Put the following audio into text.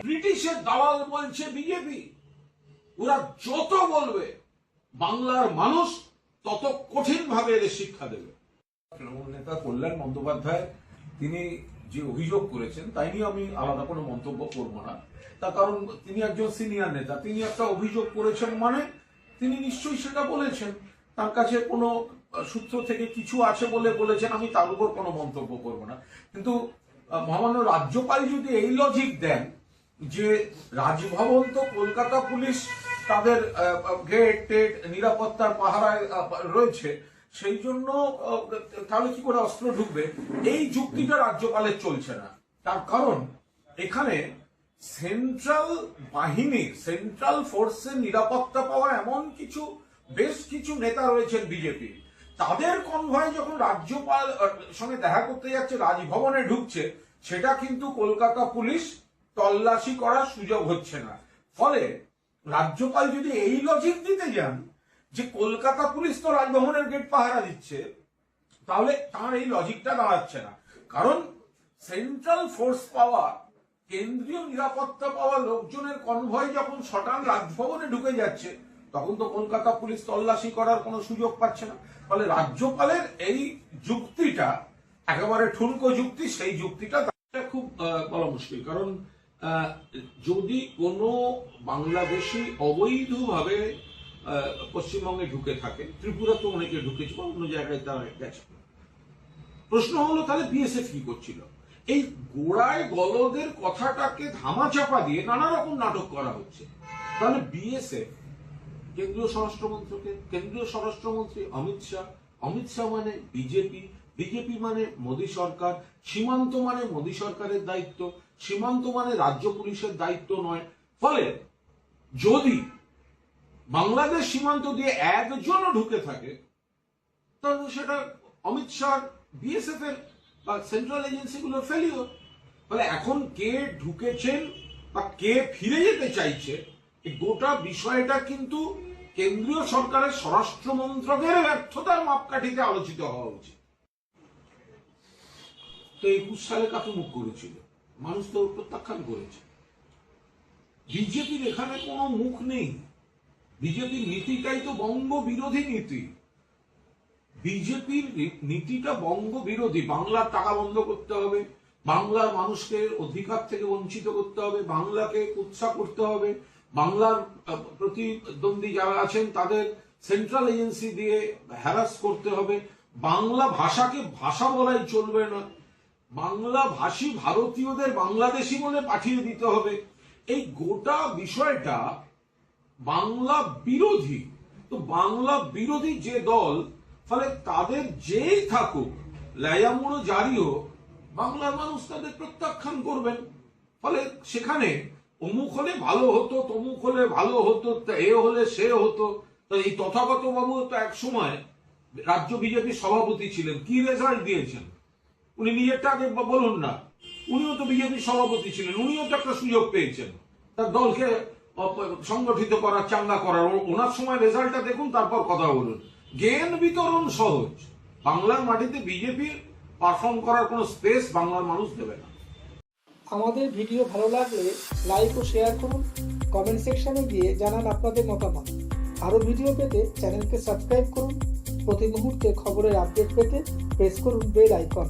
ব্রিটিশের দালাল বলছে বিজেপি। ওরা যত বলবে, বাংলার মানুষ তত কঠিন ভাবে এদের শিক্ষা দেবে। তৃণমূল নেতা কল্যাণ বন্দ্যোপাধ্যায়, তিনি যে অভিযোগ করেছেন, তাই নিয়ে আমি আলাদা কোনো মন্তব্য করব না। তার কারণ, তিনি একজন সিনিয়র নেতা, তিনি একটা অভিযোগ করেছেন মানে তিনি নিশ্চয়ই সেটা বলেছেন। তার কাছে কোনো সূত্র থেকে কিছু আছে বলে বলেছেন, আমি তার উপর কোনো মন্তব্য করব না। কিন্তু মহামান্য রাজ্যপাল যদি এই লজিক দেন যে রাজভবন তো কলকাতা পুলিশ তাদের গেট টেট, নিরাপত্তার পাহারায় রয়েছে, সেই জন্য তাহলে কি করে অস্ত্র ঢুকবে? এই যুক্তিটা রাজ্যপালের চলছে না। তার কারণ, এখানে সেন্ট্রাল বাহিনী সেন্ট্রাল ফোর্সের নিরাপত্তা পাওয়া এমন কিছু, বেশ কিছু নেতা রয়েছেন বিজেপি তাদের কনভয় যখন রাজ্যপাল সঙ্গে দেখা করতে যাচ্ছে, রাজভবনে ঢুকছে, সেটা কিন্তু কলকাতা পুলিশ তল্লাশি করার সুযোগ হচ্ছে না। ফলে রাজ্যপাল যদি এই লজিক দিতে যান যে কলকাতা পুলিশ তো রাজভবনের গেট পাহারা দিচ্ছে, তাহলে তার এই লজিকটা দাঁড়াচ্ছে না। কারণ সেন্ট্রাল ফোর্স পাওয়া কেন্দ্রীয় নিরাপত্তা পাওয়া লোকজনের কনভয় যখন শটান রাজভবনে ঢুকে যাচ্ছে, তখন তো কলকাতা পুলিশ তল্লাশি করার কোনো সুযোগ পাচ্ছে না। ফলে রাজ্যপালের এই যুক্তিটা, একেবারে ঠুনকো যুক্তি, সেই যুক্তিটা খুব বলা মুশকিল। কারণ যদি কোনো বাংলাদেশি অবৈধভাবে পশ্চিমবঙ্গে ঢুকে থাকে, ত্রিপুরা তো অনেকে ঢুকেছে, বা অন্য জায়গায় তারা গেছে। প্রশ্ন হলো, তাহলে বিএসএফ কি করছিল? এই গোড়ায় গলদের কথাটাকে ধামাচাপা দিয়ে নানা রকম নাটক করা হচ্ছে। তাহলে বিএসএফ, কেন্দ্রীয় স্বরাষ্ট্রমন্ত্রকে, কেন্দ্রীয় স্বরাষ্ট্রমন্ত্রী অমিত শাহ অমিত শাহ মানে বিজেপি বিজেপি মানে মোদী সরকার, সীমান্ত মানে মোদী সরকারের দায়িত্ব, সীমান্ত মানে রাজ্য পুলিশের দায়িত্ব নয়। ফলে যদি বাংলাদেশ সীমান্ত দিয়ে একজনও ঢুকে থাকে, তাহলে সেটা অমিত শাহ বিএসএফ এর বা সেন্ট্রাল এজেন্সিগুলোর ফেলিও ফলে এখন কে ঢুকেছেন বা কে ফিরে যেতে চাইছে গোটা বিষয়টা কিন্তু কেন্দ্রীয় সরকারের স্বরাষ্ট্র মন্ত্রকের ব্যর্থতার মাপকাঠিতে আলোচিত হওয়া উচিত। তো একুশ সালে কাকে মুখ করেছিল? মানুষ তো প্রত্যাখ্যান করেছে। বিজেপির এখানে কোনো মুখ নেই। বিজেপির নীতিটাই তো বঙ্গ বিরোধী নীতি। বিজেপির নীতিটা বঙ্গ বিরোধী বাংলার টাকা বন্ধ করতে হবে, বাংলার মানুষকে অধিকার থেকে বঞ্চিত করতে হবে, বাংলাকে উৎসাহ করতে হবে। বাংলার প্রতিদ্বন্দ্বী যারা আছেন, তাদের সেন্ট্রাল এজেন্সি দিয়ে হ্যারাস করতে হবে। বাংলা ভাষাকে ভাষা বলাই চলবে না। বাংলা ভাষী ভারতীয়দের বাংলাদেশি বলে পাঠিয়ে দিতে হবে। এই গোটা বিষয়টা বাংলা বিরোধী। তো বাংলা বিরোধী যে দল, ফলে তাদের যেই থাকুক, লেয়ামুড়ো জারি হোক বাংলার মানুষ তাদের প্রত্যাখ্যান করবেন। ফলে সেখানে অমুক হলে ভালো হতো, তমুক হলে ভালো হতো এ হলে সে হতো। এই তথাগত বাবু তো এক সময় রাজ্য বিজেপির সভাপতি ছিলেন। কি রেজাল্ট দিয়েছেন? উনি নিজেরটা আগে বলুন না। উনিও তো বিজেপির সভাপতি ছিলেন, উনিও তো একটা সুযোগ পেয়েছেন। তার দলকে সংগঠিত করার, চাঙ্গা করার। ওনার সময় রেজাল্টটা দেখুন, তারপর কথা বলুন। জ্ঞান বিতরণ সহজ। বাংলার মাটিতে বিজেপির পারফর্ম করার কোনো স্পেস বাংলার মানুষ দেবে না। আমাদের ভিডিও ভালো লাগলে লাইক ও শেয়ার করুন। কমেন্ট সেকশনে গিয়ে জানান আপনাদের মতামত। আরও ভিডিও পেতে চ্যানেলকে সাবস্ক্রাইব করুন। প্রতি মুহূর্তে খবরের আপডেট পেতে প্রেস করুন বেল আইকন